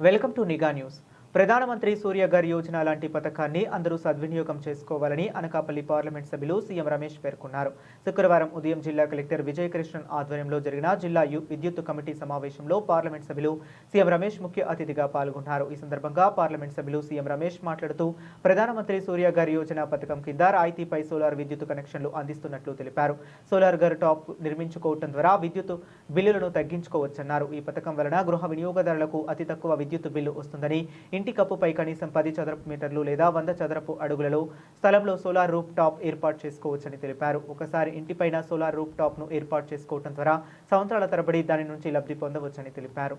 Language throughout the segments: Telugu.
వెల్కమ్ టు నిఘా న్యూస్ ప్రధానమంత్రి సూర్యఘర్ యోజన లాంటి పథకాన్ని అందరూ సద్వినియోగం చేసుకోవాలని అనకాపల్లి పార్లమెంట్ సభ్యులు సీఎం రమేష్ పేర్కొన్నారు. శుక్రవారం ఉదయం జిల్లా కలెక్టర్ విజయకృష్ణన్ ఆధ్వర్యంలో జరిగిన జిల్లా విద్యుత్ కమిటీ సమావేశంలో పార్లమెంట్ సభ్యులు సీఎం రమేష్ ముఖ్య అతిథిగా పాల్గొన్నారు. ఈ సందర్భంగా పార్లమెంట్ సభ్యులు సీఎం రమేష్ మాట్లాడుతూ ప్రధానమంత్రి సూర్యఘర్ యోజన పథకం కింద రాయితీపై సోలార్ విద్యుత్ కనెక్షన్లు అందిస్తున్నట్లు తెలిపారు. సోలార్ గర్ టాప్ నిర్మించుకోవటం ద్వారా విద్యుత్ బిల్లులను తగ్గించుకోవచ్చన్నారు. ఈ పథకం వలన గృహ వినియోగదారులకు అతి తక్కువ విద్యుత్ బిల్లు వస్తుందని ఇంటి కప్పుపై కనీసం పది చదరపు మీటర్లు లేదా వంద చదరపు అడుగులలో స్థలంలో సోలార్ రూప్ టాప్ ఏర్పాటు చేసుకోవచ్చని తెలిపారు. ఒకసారి ఇంటిపైన సోలార్ రూప్ టాప్ను ఏర్పాటు చేసుకోవటం ద్వారా సంవత్సరాల తరబడి దాని నుంచి లబ్ధి పొందవచ్చని తెలిపారు.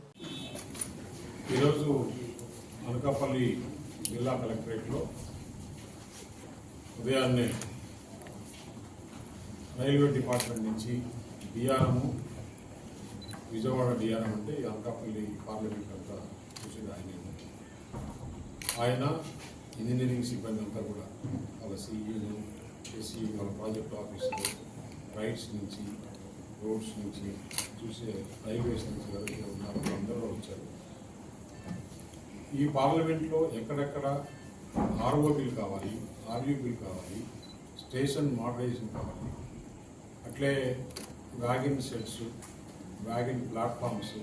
ఈరోజు అనకాపల్లి జిల్లా కలెక్టరేట్లో ఉదయాన్నే రైల్వే డిపార్ట్మెంట్ నుంచి డిఆర్ఎం విజయవాడ డిఆర్ఎం అంటే అనకాపల్లి పార్లమెంట్ అంతా చూసేది ఆయన ఆయన ఇంజనీరింగ్ సిబ్బంది అంతా కూడా వాళ్ళ సిఈలు ఎస్ఈ వాళ్ళ ప్రాజెక్ట్ ఆఫీసర్లు రైట్స్ నుంచి రోడ్స్ నుంచి చూసే రైల్వేస్ నుంచి ఎవరైతే ఉన్నారో అందరూ వచ్చారు. ఈ పార్లమెంట్లో ఎక్కడెక్కడ ఆర్ఓ బిల్ కావాలి ఆర్యూ బిల్ కావాలి స్టేషన్ మోడరైజేషన్ కావాలి అట్లే వ్యాగన్ సెట్స్ వ్యాగన్ ప్లాట్ఫామ్స్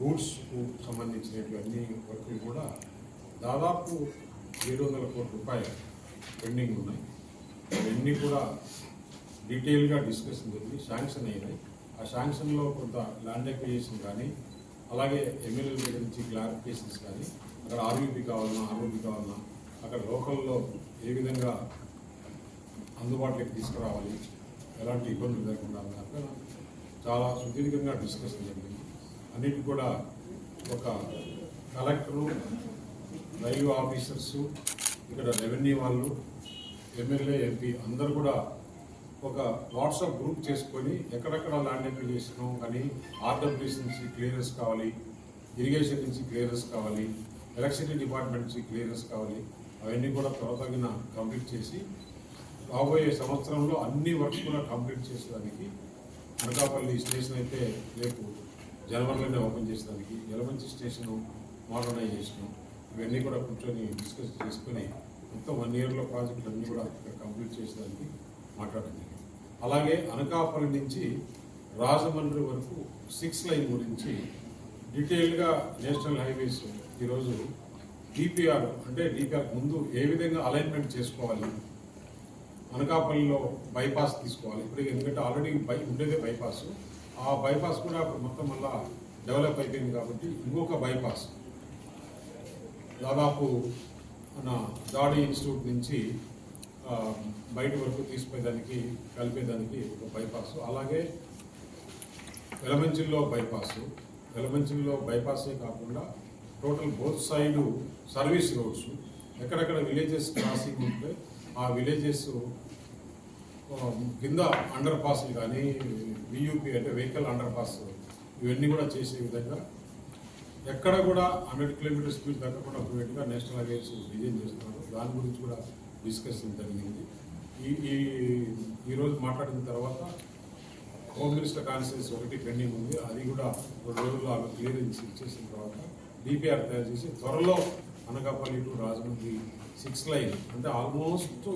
గూడ్స్కు సంబంధించినటువంటి వర్కులు కూడా దాదాపు ఏడు వందల కోట్ల రూపాయలు పెండింగ్ ఉన్నాయి. అవన్నీ కూడా డీటెయిల్గా డిస్కషన్ జరిగి శాంక్షన్ అయినాయి. ఆ శాంక్షన్లో కొంత ల్యాండ్ అక్విజేషన్ కానీ అలాగే ఎమ్మెల్యే దగ్గర నుంచి క్లారిఫికేషన్స్ కానీ అక్కడ ఆర్యూపీ కావాలన్నా ఆర్ఓపీ కావాలన్నా అక్కడ లోకల్లో ఏ విధంగా అందుబాటులోకి తీసుకురావాలి ఎలాంటి ఇబ్బందులు లేకుండా అక్కడ చాలా సుదీర్ఘంగా డిస్కషన్ జరిగింది. అన్నిటి కూడా ఒక కలెక్టరు రైల్వే ఆఫీసర్సు ఇక్కడ రెవెన్యూ వాళ్ళు ఎమ్మెల్యే ఎంపీ అందరు కూడా ఒక వాట్సాప్ గ్రూప్ చేసుకొని ఎక్కడెక్కడ ల్యాండ్ అప్లికేషన్ కానీ ఆర్డబ్ల్యూస్ నుంచి క్లియరెన్స్ కావాలి ఇరిగేషన్ నుంచి క్లియరెన్స్ కావాలి ఎలక్ట్రిసిటీ డిపార్ట్మెంట్ నుంచి క్లియరెన్స్ కావాలి అవన్నీ కూడా త్వరతగిన కంప్లీట్ చేసి రాబోయే సంవత్సరంలో అన్ని వర్క్స్ కూడా కంప్లీట్ చేసేదానికి అనకాపల్లి స్టేషన్ అయితే రేపు జనవరిలోనే ఓపెన్ చేసేదానికి ఎలమంచి స్టేషన్ మోడర్నైజేషన్ ఇవన్నీ కూడా కూర్చొని డిస్కస్ చేసుకుని మొత్తం వన్ ఇయర్లో ప్రాజెక్టులు అన్నీ కూడా ఇక్కడ కంప్లీట్ చేసేదానికి మాట్లాడడం జరిగింది. అలాగే అనకాపల్లి నుంచి రాజమండ్రి వరకు సిక్స్ లైన్ గురించి డీటెయిల్గా నేషనల్ హైవేస్ ఈరోజు డిపిఆర్ అంటే డిపిఆర్ ముందు ఏ విధంగా అలైన్మెంట్ చేసుకోవాలి అనకాపల్లిలో బైపాస్ తీసుకోవాలి ఇప్పుడు ఎందుకంటే ఆల్రెడీ బై ఉండేదే బైపాస్. ఆ బైపాస్ కూడా మొత్తం మళ్ళా డెవలప్ అయిపోయింది కాబట్టి ఇంకొక బైపాస్ దాదాపు మన దాడి ఇన్స్టిట్యూట్ నుంచి బయట వరకు తీసుకుపోయేదానికి కలిపేదానికి ఒక బైపాస్ అలాగే వెలమంచిల్లో బైపాస్ వెలమంచిల్లో బైపాసే కాకుండా total both side service roads ఎక్కడెక్కడ విలేజెస్ క్రాసింగ్ ఉంటే ఆ విలేజెస్ కింద అండర్ పాస్లు కానీ వియూపీ అంటే వెహికల్ అండర్ పాస్ ఇవన్నీ కూడా చేసే విధంగా ఎక్కడ కూడా హండ్రెడ్ కిలోమీటర్ స్పీడ్ తగ్గకుండా పోయేట్టుగా నేషనల్ హైవేస్ డిజైన్ చేస్తున్నారు. దాని గురించి కూడా డిస్కషన్ జరిగింది. ఈ ఈ ఈరోజు మాట్లాడిన తర్వాత హోమ్ మినిస్టర్ కాన్ఫరెన్స్ ఒకటి పెండింగ్ ఉంది. అది కూడా రెండు రోజుల్లో ఆమె క్లియరెన్స్ ఇచ్చేసిన తర్వాత డిపిఆర్ తయారు చేసి త్వరలో Anakapalli to Rajahmundry six line అంటే ఆల్మోస్ట్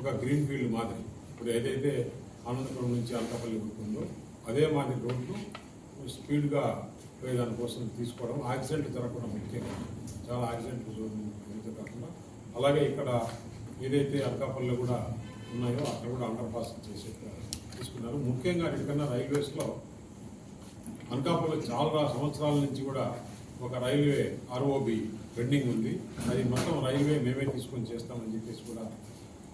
ఒక గ్రీన్ ఫీల్డ్ మాదిరి. ఇప్పుడు ఏదైతే అనంతపురం నుంచి అనకాపల్లి ఉంటుందో అదే మాదిరి రోడ్లు స్పీడ్గా పోయేదాని కోసం తీసుకోవడం యాక్సిడెంట్ జరగకుండా ముఖ్యంగా. చాలా యాక్సిడెంట్ జరుగుతూ కాకుండా అలాగే ఇక్కడ ఏదైతే అనకాపల్లిలో కూడా ఉన్నాయో అక్కడ కూడా అండర్ పాస్ చేసే తీసుకున్నారు. ముఖ్యంగా ఎక్కడన్నా రైల్వేస్లో అనకాపల్లి చాలా సంవత్సరాల నుంచి కూడా ఒక రైల్వే ఆర్ఓబి పెండింగ్ ఉంది. అది మొత్తం రైల్వే మేమే తీసుకొని చేస్తామని చెప్పేసి కూడా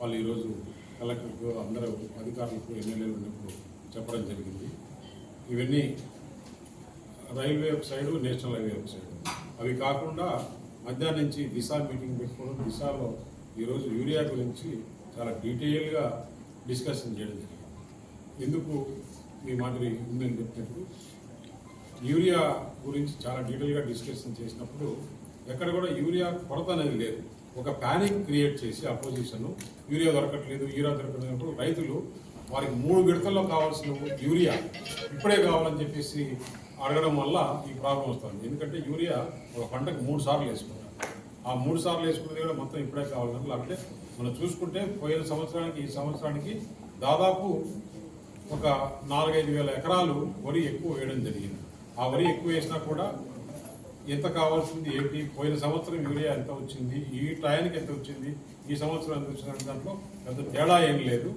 వాళ్ళు ఈరోజు కలెక్టర్కు అందరూ అధికారులకు ఎమ్మెల్యేలు ఉన్నప్పుడు చెప్పడం జరిగింది. ఇవన్నీ రైల్వే ఒక సైడు నేషనల్ హైవే ఒక సైడు. అవి కాకుండా మధ్యాహ్నం నుంచి దిశ మీటింగ్ పెట్టుకోవడం దిశలో ఈరోజు యూరియా గురించి చాలా డీటెయిల్గా డిస్కషన్ చేయడం జరిగింది. ఎందుకు మీ మాదిరి ఉందని చెప్పినప్పుడు యూరియా గురించి చాలా డీటెయిల్గా డిస్కషన్ చేసినప్పుడు ఎక్కడ కూడా యూరియా కొరత అనేది లేదు. ఒక ప్యానిక్ క్రియేట్ చేసి అపోజిషన్ యూరియా దొరకట్లేదు యూరియా దొరకలేనప్పుడు రైతులు వారికి మూడు విడతల్లో కావాల్సిన యూరియా ఇప్పుడే కావాలని చెప్పేసి అడగడం వల్ల ఈ ప్రాబ్లం వస్తుంది. ఎందుకంటే యూరియా ఒక పంటకు మూడు సార్లు వేసుకుంటారు. ఆ మూడు సార్లు వేసుకునేది కూడా మొత్తం ఇప్పుడే కావాలని లేకపోతే మనం చూసుకుంటే పోయిన సంవత్సరానికి ఈ సంవత్సరానికి దాదాపు ఒక నాలుగైదు వేల ఎకరాలు వరి ఎక్కువ వేయడం జరిగింది. ఆ వరి ఎక్కువ వేసినా కూడా ఎంత కావాల్సింది ఏంటి? పోయిన సంవత్సరం యూరియా ఎంత వచ్చింది? ఈ టయానికి ఎంత వచ్చింది? ఈ సంవత్సరం ఎంత వచ్చిన దాంట్లో పెద్ద తేడా ఏం లేదు.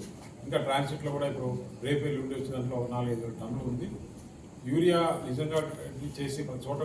ఇంకా ట్రాన్సిట్లో కూడా ఇప్పుడు రేపు ఎల్లుండి వచ్చిన దాంట్లో ఒక నాలుగైదు టన్నులు ఉంది. యూరియా నిజంగా చేసి ప్రతి చోట